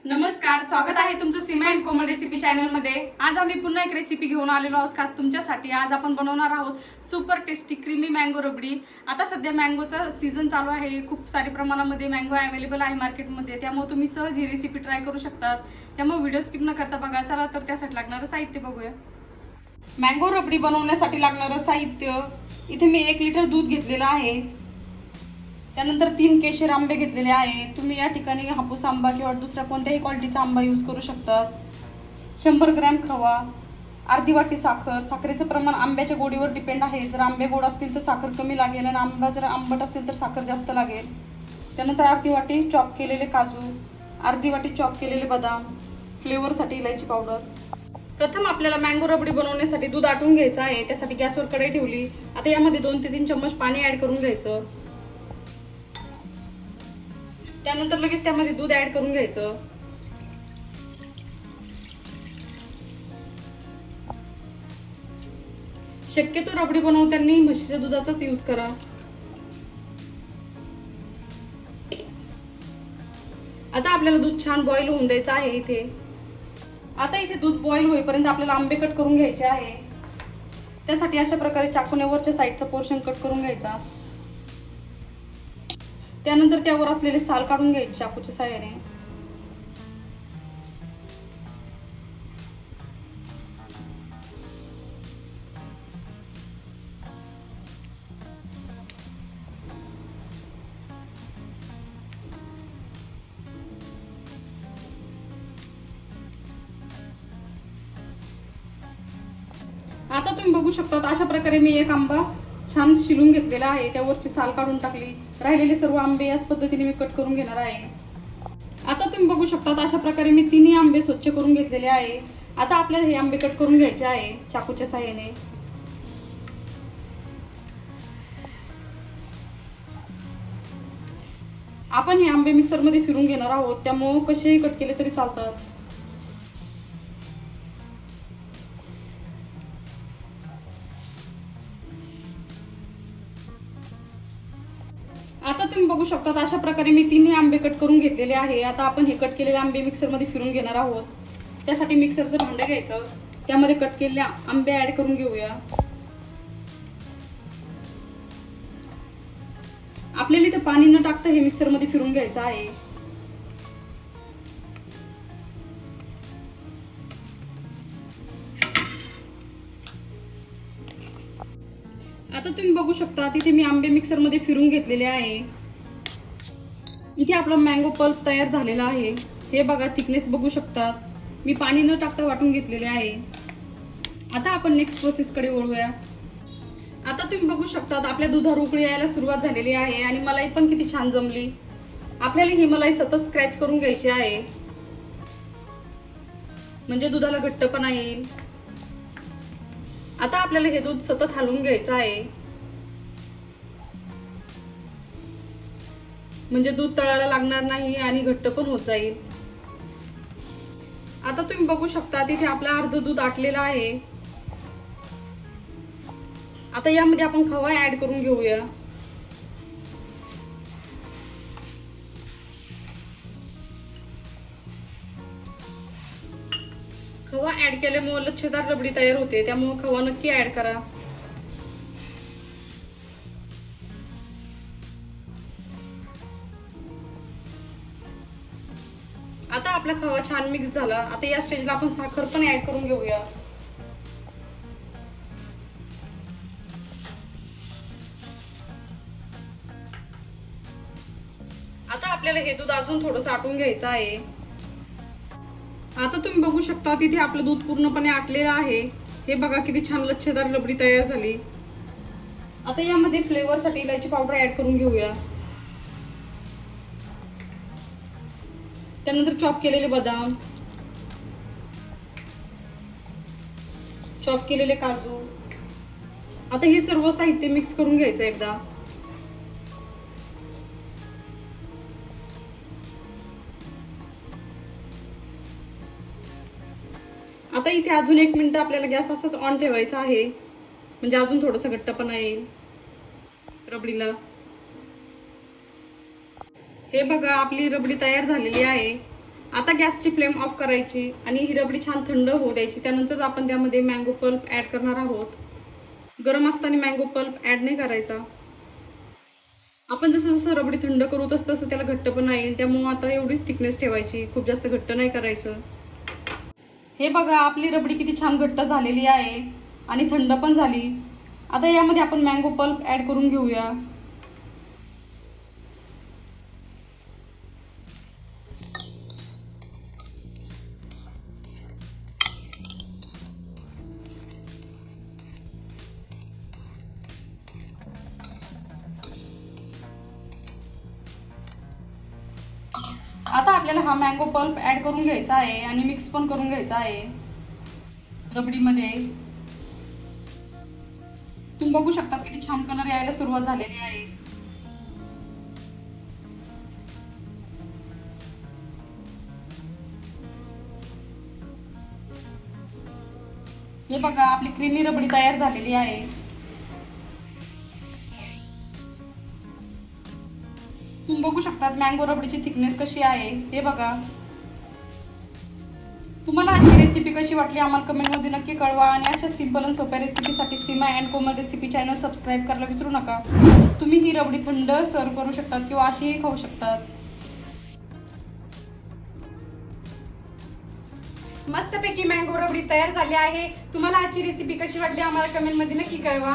नमस्कार स्वागत आहे तुमचं सीमा अँड कोमल रेसिपी चॅनलमध्ये. आज आम्ही पुन्हा एक रेसिपी घेऊन आलेलो आहोत खास तुमच्यासाठी. आज आपण बनवणार आहोत super tasty creamy mango rabri. आता सध्या मँगोचा सीझन चालू आहे. खूप सारी प्रमाणामध्ये मँगो अवेलेबल आहे मार्केटमध्ये त्यामुळे तुम्ही सहज ही रेसिपी ट्राय करू शकतात. त्यामुळे व्हिडिओ स्किप न करता बघा. चला तर त्यासाठी लागणारं साहित्य बघूया. मँगो रबडी बनवण्यासाठी लागणारं साहित्य. इथे मी एक लिटर दूध घेतलेलं आहे. त्यानंतर तीन केशर आंबे घेतलेले आहे. तुम्ही या ठिकाणी हापूस आंबा किंवा दुसऱ्या कोणत्याही क्वालिटीचा आंबा यूज करू शकतात शंभर ग्रॅम खवा अर्धी वाटी साखर साखरेचं प्रमाण आंब्याच्या गोडीवर डिपेंड आहे. जर आंबे गोड असतील तर साखर कमी लागेल आणि आंबा जर आंबट असेल तर साखर जास्त लागेल. त्यानंतर अर्धी वाटी चॉप केलेले काजू अर्धी वाटी चॉप केलेले बदाम फ्लेवरसाठी इलायची पावडर प्रथम आपल्याला मँगो रबडी बनवण्यासाठी दूध आटून घ्यायचं आहे. त्यासाठी गॅसवर कढई ठेवली. आता यामध्ये दोन ते तीन चम्मच पाणी ॲड करून घ्यायचं. त्यानंतर लगेच त्यामध्ये दूध ऍड करून घ्यायचं. शक्यतो रबडी बनवताना म्हशीच्या दुधाचाच यूज करा. आता आपल्याला दूध छान बॉईल होऊन द्यायचं आहे इथे. आता इथे दूध बॉईल होईपर्यंत आपल्याला आंबे कट करून घ्यायचे आहे. त्यासाठी अशा प्रकारे चाकूने वरच्या साईडचा पोर्शन कट करून घ्यायचा. त्यानंतर त्यावर असलेले साल काढून घ्यायचे चाकूच्या साह्याने. आता तुम्ही बघू शकता अशा प्रकारे मी एक आंबा छान शिलून घेतलेला आहे. त्यावरची साल काढून टाकली. राहिलेले सर्व आंबे याच पद्धतीने मी कट करून घेणार आहे. आता तुम्ही बघू शकता अशा प्रकारे मी तिन्ही आंबे स्वच्छ करून घेतलेले आहे. आता आपल्याला हे आंबे कट करून घ्यायचे आहे चाकूच्या साह्याने. आपण हे आंबे मिक्सरमध्ये फिरून घेणार आहोत. त्यामुळं कसेही कट केले तरी चालतात. आता तुम्ही बघू शकता अशा प्रकारे मी तिन्ही आंबे कट करून घेतलेले आहे. आता आपण हे कट केलेले आंबे मिक्सरमध्ये फिरून घेणार आहोत. त्यासाठी मिक्सरचं भांडं घ्यायचं. त्यामध्ये कट केलेले आंबे ऍड करून घेऊया. आपल्याला इथे पाणी न टाकता हे मिक्सरमध्ये फिरून घ्यायचं आहे. आता तुम्ही बघू शकता तिथे मी आंबे मिक्सरमध्ये फिरून घेतलेले आहे. इथे आपला मँगो पल्प तयार झालेला आहे. हे बघा थिकनेस बघू शकतात मी पाणी न टाकता वाटून घेतलेले आहे. आता आपण नेक्स्ट प्रोसेसकडे वळूया. आता तुम्ही बघू शकतात आपल्या दुधावर उकळी यायला सुरुवात झालेली आहे आणि मलाई पण किती छान जमली. आपल्याला ही मलाई सतत स्क्रॅच करून घ्यायची आहे. म्हणजे दुधाला घट्टपणा येईल. आता आपल्याला हे दूध सतत हलवून घ्यायचं आहे. म्हणजे दूध तळायला लागणार नाही आणि घट्ट पण होत जाईल. आता तुम्ही बघू शकता तिथे आपलं अर्ध दूध आटलेलं आहे. आता यामध्ये आपण खवा ऍड करून घेऊया. खवा ऍड केल्यामुळे लक्षदार रबडी तयार होते. त्यामुळे खवा नक्की ऍड करा. आता आपला खवा छान मिक्स झाला. आता या स्टेजला आपण साखर पण ऍड करून घेऊया. आता आपल्याला हे दूध अजून थोडं आटून घ्यायचं आहे. आता तुम्ही बघू शकता तिथे आपलं दूध पूर्णपणे आटलेलं आहे. हे बघा किती छान लच्छेदार रबडी तयार झाली. आता यामध्ये फ्लेवरसाठी इलायची पावडर ऍड करून घेऊया. त्यानंतर चॉप केलेले बदाम. चॉप केलेले काजू. आता हे सर्व साहित्य मिक्स करून घ्यायचं एकदा. आता इथे अजून एक मिनिट आपल्याला गॅस असंच ऑन ठेवायचा आहे. म्हणजे अजून थोडस घट्टपणा येईल. रबडीला. हे बघा आपली रबडी तयार झालेली आहे. आता गॅसची फ्लेम ऑफ करायची आणि ही रबडी छान थंड होऊ द्यायची. त्यानंतर आपण त्यामध्ये मँगो पल्प ॲड करणार आहोत. गरम असताना मँगो पल्प ॲड नाही करायचा. आपण जसं जसं रबडी थंड करू तसं तसं त्याला घट्टपणा येईल. त्यामुळे आता एवढीच थिकनेस ठेवायची. खूप जास्त घट्ट नाही करायचं. हे बघा आपली रबडी किती छान घट्ट झालेली आहे आणि थंड पण झाली. आता यामध्ये आपण मँगो पल्प ॲड करून घेऊया. आता आपल्याला हा मँगो पल्प ऍड करून घ्यायचा आहे आणि मिक्स पण करून घ्यायचा आहे. रबडीमध्ये. तुम्ही बघू शकता किती छान कलर यायला सुरुवात झालेली आहे. हे बघा आपली क्रीमी रबडी तयार झालेली आहे. बघू शकतात मँगो रबडीची थिकनेस कशी आहे. हे बघा. तुम्हाला आजची रेसिपी कशी वाटली आम्हाला कमेंटमध्ये नक्की कळवा आणि अशा सिंपल आणि सोप्या रेसिपीसाठी Seema and Komal recipe channel subscribe करायला विसरू नका. तुम्ही ही रबडी थंड सर्व करू शकतात किंवा अशीही खाऊ शकतात. मस्तपैकी मँगो रबडी तयार झाली आहे. तुम्हाला आजची रेसिपी कशी वाटली आम्हाला कमेंटमध्ये नक्की कळवा.